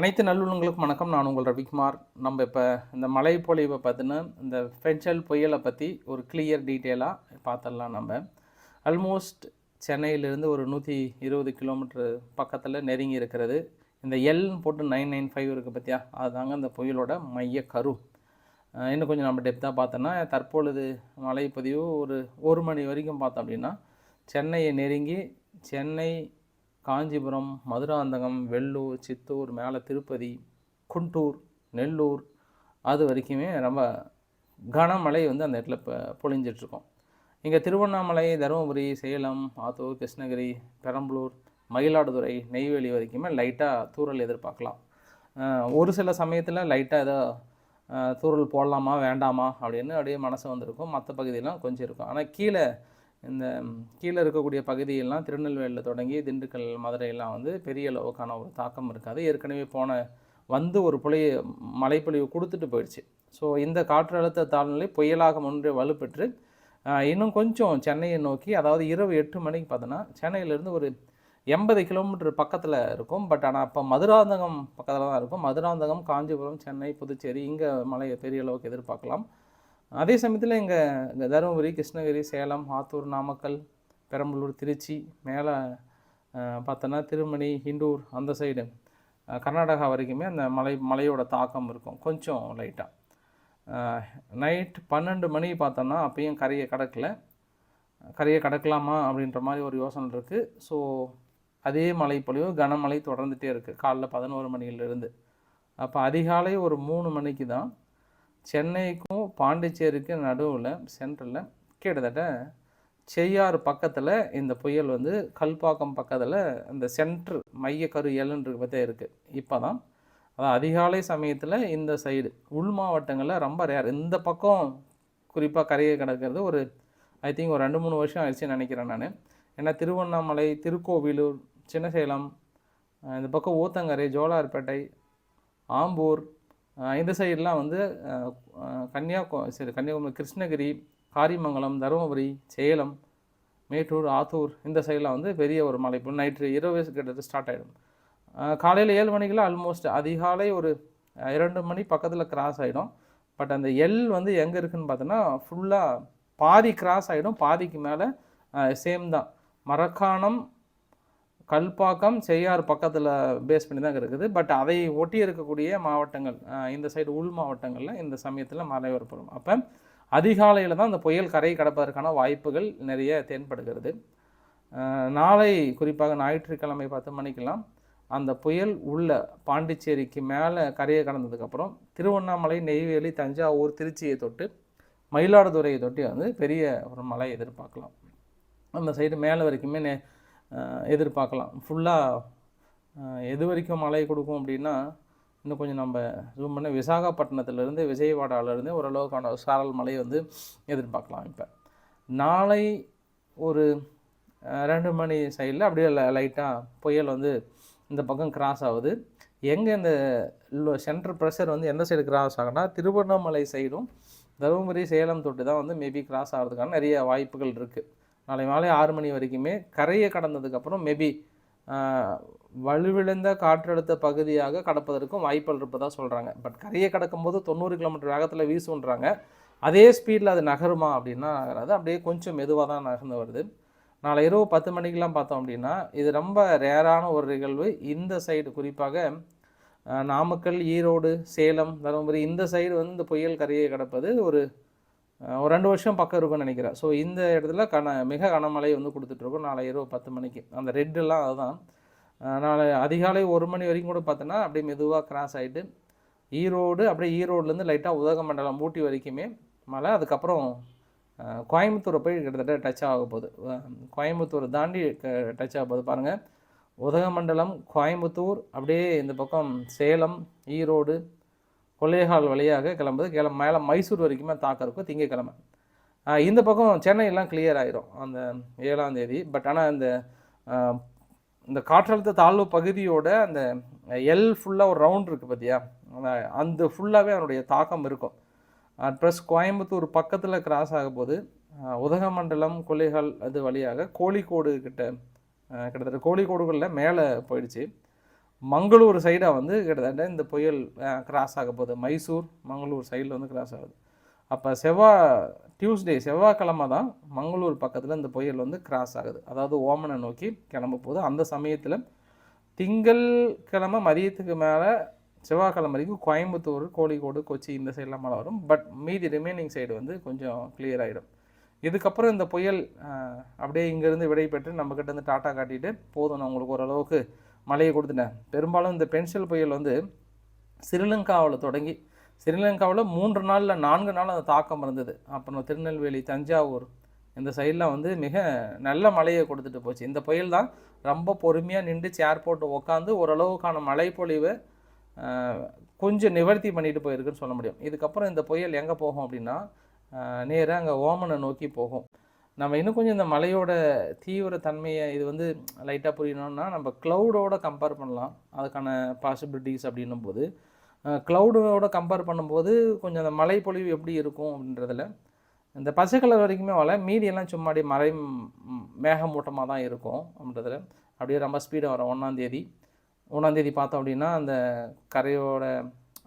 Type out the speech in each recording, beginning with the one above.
அனைத்து நல்லுள்ளங்களுக்கும் வணக்கம். நான் உங்கள் ரவிக்குமார். நம்ம இப்போ இந்த மழை பொழிவை பார்த்தினா இந்த ஃபென்சல் புயலை பற்றி ஒரு கிளியர் டீட்டெயிலாக பார்த்துடலாம் நம்ம. ஆல்மோஸ்ட் சென்னையிலேருந்து ஒரு நூற்றி இருபது கிலோமீட்டர் பக்கத்தில் நெருங்கி இருக்கிறது. இந்த எல்னு போட்டு நைன் நைன் ஃபைவ் இருக்குது பார்த்தியா அதுதாங்க இந்த புயலோட மைய கரு. இன்னும் கொஞ்சம் நம்ம டெப்த்தாக பார்த்தோன்னா தற்பொழுது மழைப்பதிவு ஒரு ஒரு மணி வரைக்கும் பார்த்தோம் அப்படின்னா சென்னையை நெருங்கி சென்னை காஞ்சிபுரம் மதுராந்தகம் வெள்ளூர் சித்தூர் மேலே திருப்பதி குண்டூர் நெல்லூர் அது வரைக்குமே ரொம்ப கனமழை வந்து அந்த இடத்துல இப்போ பொழிஞ்சிட்ருக்கோம். இங்கே திருவண்ணாமலை தருமபுரி சேலம் ஆத்தூர் கிருஷ்ணகிரி பெரம்பலூர் மயிலாடுதுறை நெய்வேலி வரைக்குமே லைட்டாக தூறல் எதிர்பார்க்கலாம். ஒரு சில சமயத்தில் லைட்டாக ஏதோ தூரல் போடலாமா வேண்டாமா அப்படின்னு அப்படியே மனசு வந்திருக்கும். மற்ற பகுதியெலாம் கொஞ்சம் இருக்கும். ஆனால் கீழே இந்த கீழே இருக்கக்கூடிய பகுதியெல்லாம் திருநெல்வேலியில் தொடங்கி திண்டுக்கல் மதுரையெல்லாம் வந்து பெரிய அளவுக்கான ஒரு தாக்கம் இருக்காது ஏற்கனவே போன வந்து ஒரு புலைய மழைப்பொழிவு கொடுத்துட்டு போயிடுச்சு. ஸோ இந்த காற்றழுத்த தாழ்நிலை புயலாக முன்னே வலுப்பெற்று இன்னும் கொஞ்சம் சென்னையை நோக்கி அதாவது இரவு எட்டு மணிக்கு பார்த்தோன்னா சென்னையிலேருந்து ஒரு எண்பது கிலோமீட்டர் பக்கத்தில் இருக்கும். பட் ஆனால் அப்போ மதுராந்தகம் பக்கத்தில் தான் இருக்கும். மதுராந்தகம் காஞ்சிபுரம் சென்னை புதுச்சேரி இங்கே மழையை பெரிய அளவுக்கு எதிர்பார்க்கலாம். அதே சமயத்தில் இங்கே தருமபுரி கிருஷ்ணகிரி சேலம் ஆத்தூர் நாமக்கல் பெரம்பலூர் திருச்சி மேலே பார்த்தோன்னா திருமணி ஹிண்டூர் அந்த சைடு கர்நாடகா வரைக்குமே அந்த மலை மலையோட தாக்கம் இருக்கும். கொஞ்சம் லைட்டாக நைட் பன்னெண்டு மணி பார்த்தோன்னா அப்பயும் கரையை கடக்கல. கரையை கடக்கலாமா அப்படின்ற மாதிரி ஒரு யோசனை இருக்குது ஸோ அதே மலைப்பொழிவு கனமழை தொடர்ந்துகிட்டே இருக்குது காலைல பதினோரு மணியிலிருந்து. அப்போ அதிகாலை ஒரு மூணு மணிக்கு தான் சென்னை பாண்டிச்சேரிக்கு நடுவில் சென்ட்ரலில் கிட்டத்தட்ட செய்யாறு பக்கத்தில் இந்த புயல் வந்து கல்பாக்கம் பக்கத்தில் இந்த சென்ட்ரு மைய கரு எல்லுன்ற பற்றி இருக்குது இப்போ தான் அதான் அதிகாலை சமயத்தில் இந்த சைடு உள் மாவட்டங்களில் ரொம்ப ரேர் இந்த பக்கம் குறிப்பாக கரையை கிடக்கிறது ஒரு ஐ திங்க் ஒரு ரெண்டு மூணு வருஷம் ஆயிடுச்சுன்னு நினைக்கிறேன் நான். ஏன்னா திருவண்ணாமலை திருக்கோவிலூர் சின்னசேலம் இந்த பக்கம் ஊத்தங்கரை ஜோலார்பேட்டை ஆம்பூர் இந்த சைடெலாம் வந்து அஹ், கன்னியாகு சரி கன்னியாகுமரி கிருஷ்ணகிரி காரிமங்கலம் தருமபுரி சேலம் மேட்டூர் ஆத்தூர் இந்த சைடெலாம் வந்து பெரிய ஒரு மலை. இப்போ நைட்டு இரவு கிட்டத்தட்ட ஸ்டார்ட் ஆகிடும் காலையில் ஏழு மணிக்கெல்லாம் ஆல்மோஸ்ட் அதிகாலை ஒரு இரண்டு மணி பக்கத்தில் கிராஸ் ஆகிடும் பட் அந்த எல் வந்து எங்கே இருக்குன்னு பார்த்தோன்னா ஃபுல்லாக பாதி கிராஸ் ஆகிடும் பாதிக்கு மேலே சேம் தான். மரக்காணம் கல்பாக்கம் செய்யார் பக்கத்தில் பேஸ் பண்ணி தான் இருக்குது. பட் அதை ஒட்டி இருக்கக்கூடிய மாவட்டங்கள் இந்த சைடு உள் மாவட்டங்களில் இந்த சமயத்தில் மழை வரப்படும் அப்போ அதிகாலையில் தான் அந்த புயல் கரை கடப்பதற்கான வாய்ப்புகள் நிறைய தென்படுகிறது. நாளை குறிப்பாக ஞாயிற்றுக்கிழமை பத்து மணிக்கெல்லாம் அந்த புயல் உள்ள பாண்டிச்சேரிக்கு மேலே கரையை கடந்ததுக்கப்புறம் திருவண்ணாமலை நெய்வேலி தஞ்சாவூர் திருச்சியை தொட்டு மயிலாடுதுறையை தொட்டி வந்து பெரிய ஒரு மழை எதிர்பார்க்கலாம். அந்த சைடு மேலே வரைக்குமே நெ எதிர்பார்க்கலாம். ஃபுல்லாக எது வரைக்கும் மழை கொடுக்கும் அப்படின்னா இன்னும் கொஞ்சம் நம்ம ஜூம் பண்ண விசாகப்பட்டினத்துலேருந்து விஜயவாடாவிலேருந்து ஓரளவுக்கான சாரல் மழை வந்து எதிர்பார்க்கலாம் இப்போ. நாளை ஒரு ரெண்டு மணி சைடில் அப்படியே லைட்டாக புயல் வந்து இந்த பக்கம் கிராஸ் ஆகுது. எங்கே இந்த சென்ட்ரல் ப்ரெஷர் வந்து எந்த சைடு கிராஸ் ஆகுனா திருவண்ணாமலை சைடும் தருமபுரி சேலம் தொட்டு தான் வந்து மேபி கிராஸ் ஆகிறதுக்கான நிறைய வாய்ப்புகள் இருக்குது நாளை மாலை ஆறு மணி வரைக்குமே கரையை கடந்ததுக்கப்புறம் மேபி வலுவிழந்த காற்றழுத்த பகுதியாக கடப்பதற்கும் வாய்ப்புகள் இருப்பதாக சொல்கிறாங்க பட் கரையை கடக்கும்போது தொண்ணூறு கிலோமீட்டர் வேகத்தில் வீசுன்றாங்க. அதே ஸ்பீடில் அது நகருமா அப்படின்னா நகராது. அப்படியே கொஞ்சம் மெதுவாக தான் நகர்ந்து வருது. நாளை இரவு பத்து மணிக்கெலாம் பார்த்தோம் அப்படின்னா இது ரொம்ப ரேரான ஒரு நிகழ்வு. இந்த சைடு குறிப்பாக நாமக்கல் ஈரோடு சேலம் தருமபுரி இந்த சைடு வந்து இந்த புயல் கரையை கடப்பது ஒரு ஒரு ரெண்டு வருஷம் பக்கம் இருக்கும்னு நினைக்கிறேன். ஸோ இந்த இடத்துல கன மிக கனமழை வந்து கொடுத்துட்ருக்கோம் நாளை இரவு பத்து மணிக்கு. அந்த ரெட்டெல்லாம் அதுதான். நாளை அதிகாலை ஒரு மணி வரைக்கும் கூட பார்த்தோன்னா அப்படியே மெதுவாக கிராஸ் ஆகிட்டு ஈரோடு அப்படியே ஈரோடுலேருந்து லைட்டாக உதகமண்டலம் ஊட்டி வரைக்குமே மழை. அதுக்கப்புறம் கோயம்புத்தூர் கோயம்புத்தூரை போய் கிட்டத்தட்ட டச் ஆக போகுது. அஹ், கோயம்புத்தூரை தாண்டி டச் ஆக போகுது. பாருங்கள் உதகமண்டலம் கோயம்புத்தூர் அப்படியே இந்த பக்கம் சேலம் ஈரோடு கொள்ளையகால் வழியாக கிளம்புது. கிளம்ப மேலே மைசூர் வரைக்குமே தாக்கம் இருக்கும். திங்கக்கிழமை. இந்த பக்கம் சென்னையெல்லாம் கிளியர் ஆகிரும் அந்த ஏழாம் தேதி. பட் ஆனால் இந்த இந்த காற்றழுத்த தாழ்வு பகுதியோட அந்த எல் ஃபுல்லாக ஒரு ரவுண்ட் இருக்குது பார்த்தியா அந்த- ஃபுல்லாகவே அதனுடைய தாக்கம் இருக்கும். ப்ளஸ் கோயம்புத்தூர் பக்கத்தில் கிராஸ் ஆகும்போது உதகமண்டலம் கொள்ளைகால் அது வழியாக கோழிக்கோடு கிட்ட கிட்டத்தட்ட கோழிக்கோடுகளில் மேலே போயிடுச்சு. மங்களூர் சைடாக வந்து கிட்டத்தட்ட இந்த புயல் கிராஸ் ஆக போகுது. மைசூர் மங்களூர் சைடில் வந்து கிராஸ் ஆகுது. அப்போ செவ்வாய் டியூஸ்டே செவ்வாய்க்கிழமை தான் மங்களூர் பக்கத்தில் இந்த புயல் வந்து கிராஸ் ஆகுது. அதாவது ஓமனை நோக்கி கிளம்ப போகுது. அந்த சமயத்தில் திங்கள் கிழமை மதியத்துக்கு மேலே செவ்வாய்க்கிழமை வரைக்கும் கோயம்புத்தூர் கோழிக்கோடு கொச்சி இந்த சைடெலாம் மழை வரும். பட் மீதி ரிமைனிங் சைடு வந்து கொஞ்சம் கிளியர் ஆகிடும் இதுக்கப்புறம் இந்த புயல் அப்படியே இங்கேருந்து விடை பெற்று நம்மக்கிட்ட இருந்து டாட்டா காட்டிட்டு போதும். நான் உங்களுக்கு ஓரளவுக்கு மழையை கொடுத்துட்டேன் பெரும்பாலும் இந்த பென்சில் புயல் வந்து ஸ்ரீலங்காவில் தொடங்கி ஸ்ரீலங்காவில் மூன்று நாளில் நான்கு நாள் அந்த தாக்கம் இருந்தது. அப்புறம் திருநெல்வேலி தஞ்சாவூர் இந்த சைடெலாம் வந்து மிக நல்ல மழையை கொடுத்துட்டு போச்சு. இந்த புயல் தான் ரொம்ப பொறுமையாக நின்று சேர் போட்டு உக்காந்து ஓரளவுக்கான மழை பொழிவை கொஞ்சம் நிவர்த்தி பண்ணிட்டு போயிருக்குன்னு சொல்ல முடியும். இதுக்கப்புறம் இந்த புயல் எங்கே போகும் அப்படின்னா நேராக அங்கே ஓமனை நோக்கி போகும். நம்ம இன்னும் கொஞ்சம் இந்த மலையோட தீவிர தன்மையை இது வந்து லைட்டாக புரியணும்னா நம்ம க்ளவுடோட கம்பேர் பண்ணலாம். அதுக்கான பாசிபிலிட்டிஸ் அப்படின்னும் போது க்ளவுடோட கம்பேர் பண்ணும்போது கொஞ்சம் அந்த மழை பொழிவு எப்படி இருக்கும் அப்படின்றதில் இந்த பச்சை கலர் வரைக்குமே வரல மீதியெல்லாம் சும்மா அப்படியே மேகமூட்டமாக தான் இருக்கும் அப்படின்றதில். அப்படியே ரொம்ப ஸ்பீடாக வரும். ஒன்றாந்தேதி ஒன்றாந்தேதி பார்த்தோம் அப்படின்னா அந்த கரையோட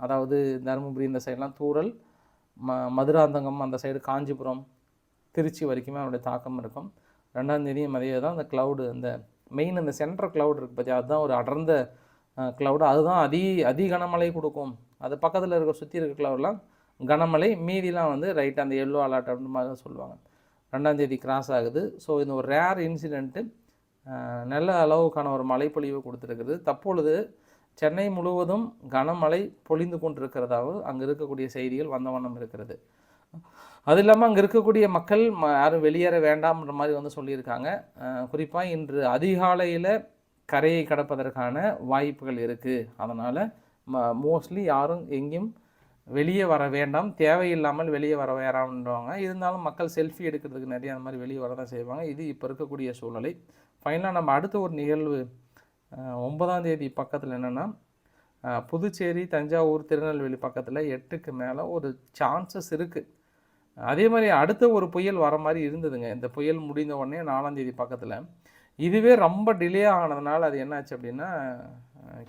அதாவது தருமபுரி இந்த சைடெலாம் தூறல் ம மதுராந்தகம் அந்த சைடு காஞ்சிபுரம் திருச்சி வரைக்குமே அவனுடைய தாக்கம் இருக்கும். ரெண்டாம் தேதி மதியம் தான். அந்த க்ளவுடு அந்த மெயின் அந்த சென்ட்ரல் க்ளவுட் இருக்குது பார்த்தியா அதுதான் ஒரு அடர்ந்த க்ளவுடு அதுதான் அதி அதி கனமழை கொடுக்கும். அது பக்கத்தில் இருக்க சுற்றி இருக்க க்ளவுட்லாம் கனமழை மீதிலாம் வந்து ரைட் அந்த எல்லோ அலர்ட் அப்படின்னு மாதிரி தான் சொல்லுவாங்க. ரெண்டாம் தேதி கிராஸ் ஆகுது. ஸோ இந்த ஒரு ரேர் இன்சிடெண்ட்டு நல்ல அளவுக்கான ஒரு மழைப்பொழிவு கொடுத்துருக்குது. தற்பொழுது சென்னை முழுவதும் கனமழை பொழிந்து கொண்டிருக்கிறதாகவும் அங்கே இருக்கக்கூடிய செய்திகள் வந்த வண்ணம் இருக்கிறது. அது இல்லாமல் அங்கே இருக்கக்கூடிய மக்கள் ம யாரும் வெளியேற வேண்டாம்ன்ற மாதிரி வந்து சொல்லியிருக்காங்க. குறிப்பாக இன்று அதிகாலையில் கரையை கடப்பதற்கான வாய்ப்புகள் இருக்குது அதனால் ம மோஸ்ட்லி யாரும் எங்கேயும் வெளியே வர வேண்டாம். தேவையில்லாமல் வெளியே வர வேறாம்ன்றவங்க. இருந்தாலும் மக்கள் செல்ஃபி எடுக்கிறதுக்கு நிறைய அந்த மாதிரி வெளியே வர தான் செய்வாங்க. இது இப்போ இருக்கக்கூடிய சூழ்நிலை. ஃபைனலாக நம்ம அடுத்த ஒரு நிகழ்வு ஒன்பதாம் தேதி பக்கத்தில் என்னென்னா புதுச்சேரி தஞ்சாவூர் திருநெல்வேலி பக்கத்தில் எட்டுக்கு மேலே ஒரு சான்சஸ் இருக்குது அதே மாதிரி அடுத்த ஒரு புயல் வர மாதிரி இருந்ததுங்க. இந்த புயல் முடிந்த உடனே நாலாந்தேதி பக்கத்தில். இதுவே ரொம்ப டிலே ஆனதுனால அது என்னாச்சு அப்படின்னா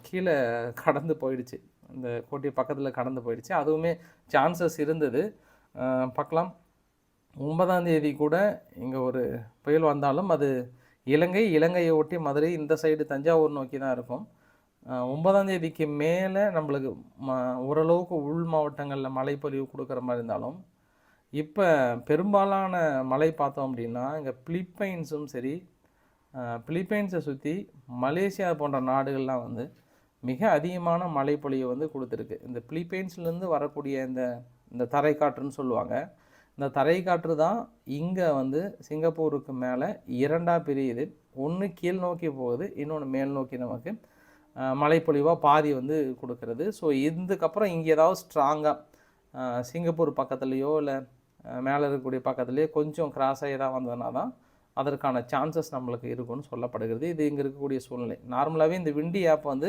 கீழே கடந்து போயிடுச்சு. இந்த கோட்டை பக்கத்தில் கடந்து போயிடுச்சு. அதுவுமே சான்சஸ் இருந்தது. பார்க்கலாம். ஒன்பதாம் தேதி கூட இங்கே ஒரு புயல் வந்தாலும் அது இலங்கை இலங்கையை ஒட்டி மதுரை இந்த சைடு தஞ்சாவூர் நோக்கி தான் இருக்கும். ஒன்பதாந்தேதிக்கு ஒன்பதாம் தேதிக்கு மேலே நம்மளுக்கு ம ஓரளவுக்கு உள் மாவட்டங்களில் மழைப்பொழிவு கொடுக்குற மாதிரி இருந்தாலும் இப்போ பெரும்பாலான மலை பார்த்தோம் அப்படின்னா இங்கே பிலிப்பைன்ஸும் சரி பிலிப்பைன்ஸை சுற்றி மலேசியா போன்ற நாடுகள்லாம் வந்து மிக அதிகமான மழைப்பொழிவை வந்து கொடுத்துருக்கு. இந்த பிலிப்பைன்ஸ்லேருந்து வரக்கூடிய இந்த இந்த தரைக்காற்றுன்னு சொல்லுவாங்க. இந்த தரைக்காற்று தான் இங்கே வந்து சிங்கப்பூருக்கு மேலே இரண்டாக பிரியுது. ஒன்று கீழ் நோக்கி போகுது இன்னொன்று மேல் நோக்கி நமக்கு மலைப்பொழிவாக மழைப்பொழிவாக பாதி வந்து கொடுக்கறது. ஸோ இதுக்கப்புறம் இங்கே ஏதாவது ஸ்ட்ராங்காக சிங்கப்பூர் பக்கத்துலேயோ இல்லை மேலே இருக்கக்கூடிய பக்கத்துலேயே கொஞ்சம் கிராஸ் ஏதாவது தான் வந்ததுனா தான் அதற்கான சான்சஸ் நம்மளுக்கு இருக்கும்னு சொல்லப்படுகிறது. இது இங்கே இருக்கக்கூடிய சூழ்நிலை. நார்மலாகவே இந்த விண்டி ஆப் வந்து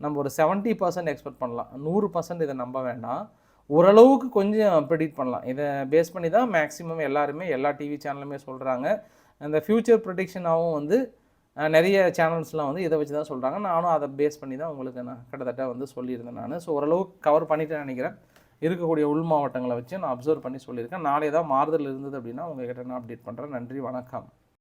நம்ம ஒரு 70% பர்சன்ட் எக்ஸ்பெக்ட் பண்ணலாம். நூறு பர்சன்ட் இதை நம்ப வேண்டாம். ஓரளவுக்கு கொஞ்சம் ப்ரெடிக்ட் பண்ணலாம். இதை பேஸ் பண்ணி தான் மேக்ஸிமம் எல்லாருமே எல்லா டிவி சேனலுமே சொல்கிறாங்க அந்த ஃப்யூச்சர் ப்ரொடிக்ஷனாகவும் வந்து நிறைய சேனல்ஸ்லாம் வந்து இதை வச்சு தான் சொல்கிறாங்க நானும் அதை பேஸ் பண்ணி தான் உங்களுக்கு நான் கிட்டத்தட்ட வந்து சொல்லியிருந்தேன் நான். ஸோ ஓரளவுக்கு கவர் பண்ணிட்டேன் நினைக்கிறேன். இருக்கக்கூடிய உள் மாவட்டங்களை வச்சு நான் அப்சர்வ் பண்ணி சொல்லியிருக்கேன். நாளை ஏதாவது மாறுதல் இருந்தது அப்படின்னா உங்ககிட்ட நான் அப்டேட் பண்ணுறேன் நன்றி வணக்கம்.